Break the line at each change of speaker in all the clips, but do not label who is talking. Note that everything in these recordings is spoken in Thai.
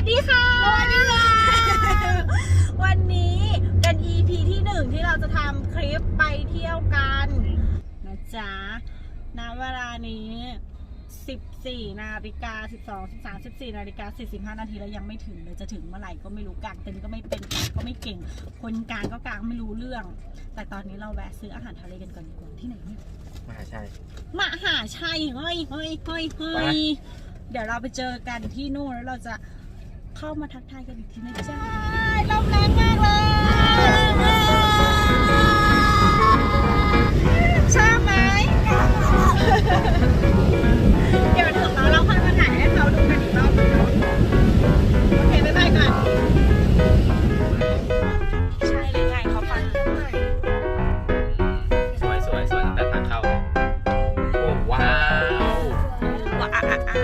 วัสดีค่ะ สวัสดีค่ะ วันนี้เป็น EP ที่หนึ่งที่เราจะทำคลิปไปเที่ยวกันนะจ๊ะณเวลานี้ 14 นาฬิกา 12 13 14 นาฬิกา 45 นาทีแล้วยังไม่ถึงเลยจะถึงเมื่อไหร่ก็ไม่รู้กางเต็นท์ก็ไม่เป็นกางก็ไม่เก่ง คนกลางก็กลางไม่รู้เรื่อง แต่ตอนนี้เราแวะซื้ออาหารทะเลกันก่อนดีกว่าที่ไหนเนี่ย
มหาชัย
มหาชัยเฮ้ยเฮ้ยเฮ้ยเฮ้
ไป
ยเดี๋ยวเราไปเจอกันที่นู่นแล้วเราจะ เข้ามาทักทายกันอีกทีนะจ๊ะลมแรงมากเลยชอบไหมเดี๋ยวถึงแล้วเราค่อยมาถ่ายให้เขาดูกันอีกรอบนึงเนาะโอเคบ๊ายบายก่อนใช่หรือไงเขาฟัง
สวยสวยสวยตั้งแต่ทางเข้าเลยโอ้ว้าว
ว้าอ่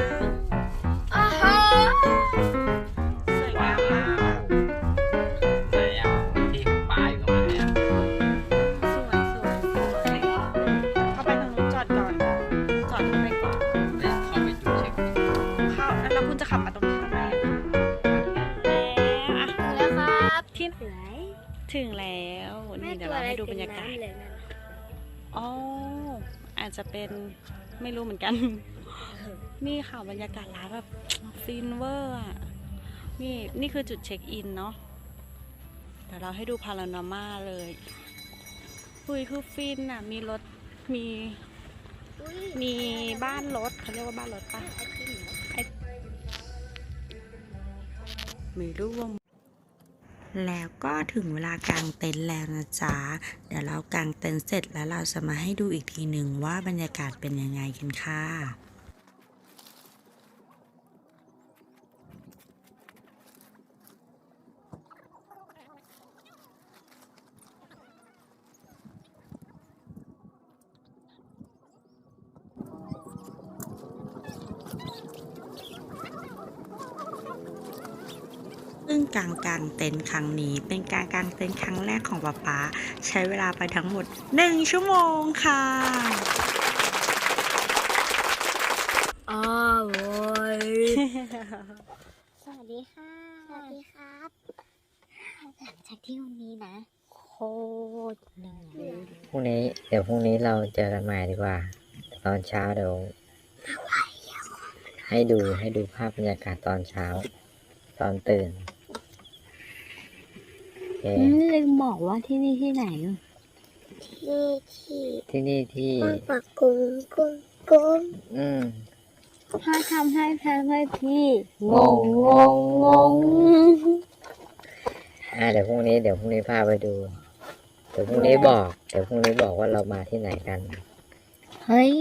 บร
รยา
กาศ
เลยนะ
อ๋อ อาจจะเป็นไม่รู้เหมือนกัน นี่ค่ะบรรยากาศร้านแบบฟินเวอร์อะ นี่นี่คือจุดเช็คอินเนาะ เดี๋ยวเราให้ดูพารานามาเลยหุยคือฟินอะ มีรถ มี
อุ้ย
มีบ้านรถเขาเรียกว่าบ้านรถปะไม่รู้ว่า แล้วก็ถึงเวลากางเต็นท์แล้วนะจ๊ะ เดี๋ยวเรากางเต็นท์เสร็จแล้วเราจะมาให้ดูอีกทีหนึ่งว่าบรรยากาศเป็นยังไงกันค่ะ ซึ่งการกางเต็นท์ครั้งนี้เป็นการกางเต็นท์ครั้งแรกของป๊าป๊าใช้เวลาไปทั้งหมด 1 ชั่วโมงค่ะ
อ๋อโว้ยสวัสดีค่ะ สวัสดีครับ หลังจากที่วันนี้นะ โคตรเหนื่อย
พรุ่งนี้เดี๋ยวพรุ่งนี้เราเจอกันใหม่ดีกว่า ตอนเช้าเดี๋ยวให้ดูให้ดูภาพบรรยากาศตอนเช้า ตอนตื่น โอเค
อืมลืมบอกว่าที่นี่ที่ไหน
ที่ที่
ที่นี่ที่
บ้านปักกุ้งกุ้งกุ้ง
อืม
ถ้าทำให้แพ้ให้พี่
งงงงงงอ่าเดี๋ยวพรุ่งนี้เดี๋ยวพรุ่งนี้พาไปดู เดี๋ยวพรุ่งนี้บอก เดี๋ยวพรุ่งนี้บอกว่าเรามาที่ไหนกัน
เฮ้ย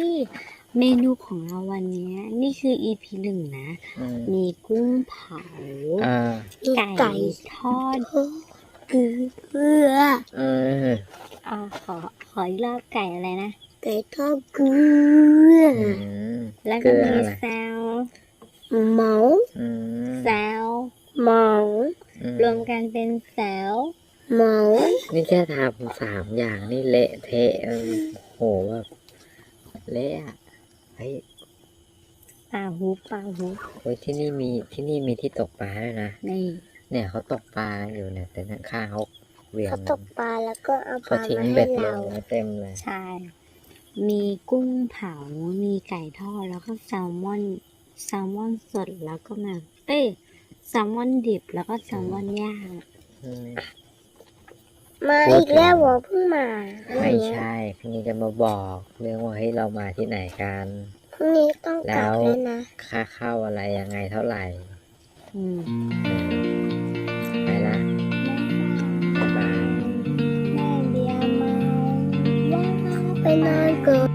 เมนูของเราวันเนี้ยนี่คือ EP หนึ่งนะ
อืม
มีกุ้งเผา
อ่า
มี
ไก่
ไก่
ทอด
เกลือ
เออ
อ่าขอขออีกรอบไก่อะไรนะ
ไก่ทอดเกลือ
อืม
แล้ว
เกลื
ก็
อ
มี
อะไร
แซว
เหมา
อืม
แซว
เหมา
อืม
รวมกันเป็นแซว
เหมา
นี่แค่ทำสามอย่างนี่เละเทะเออโหแบบเละอะเฮ้ย
ปลาหูปลาหู
เฮ้ยที่นี่มีที่นี่มีที่ตกปลาด้วยนะ
นี่
เนี่ยเขาตกปลาอยู่เนี่ยแต่ข้างๆเขาเวียน
เขาตกปลาแล้วก็เอาป
เขา
ลา
ทิ้ง
มาให้
เบ็ดล
เรา
งไว้เต็มเลย
ใช่ มีกุ้งเผา มีไก่ทอด แล้วก็แซลมอน แซลมอนสด แล้วก็มา เอ้ย แซลมอนดิบ แล้วก็แซลมอนย่าง
อืม
มาอีกแล้วเหรอเพิ่งมา
ไม่ใช่พี่นี่จะมาบอกเรื่องว่าเฮ้ยเรามาที่ไหนกัน
พรุ่งนี้ต้องกลับ
แล้ว
แล้วนะ
ค่าเข้าอะไรยังไงเท่าไหร่
อืม
ไปา
ว
ไ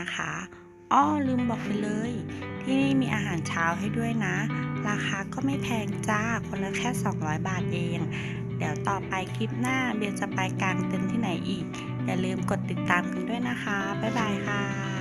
นะ
คะอ้อลืมบอก
ไปเลย ที่นี่มีอาหารเช้าให้ด้วยนะ ราคาก็ไม่แพงจ้า คนละแค่ 200 บาทเอง เดี๋ยวต่อไปคลิปหน้าเบียร์จะไปกลางเต็นที่ไหนอีก อย่าลืมกดติดตามกันด้วยนะคะ บ๊ายบายค่ะ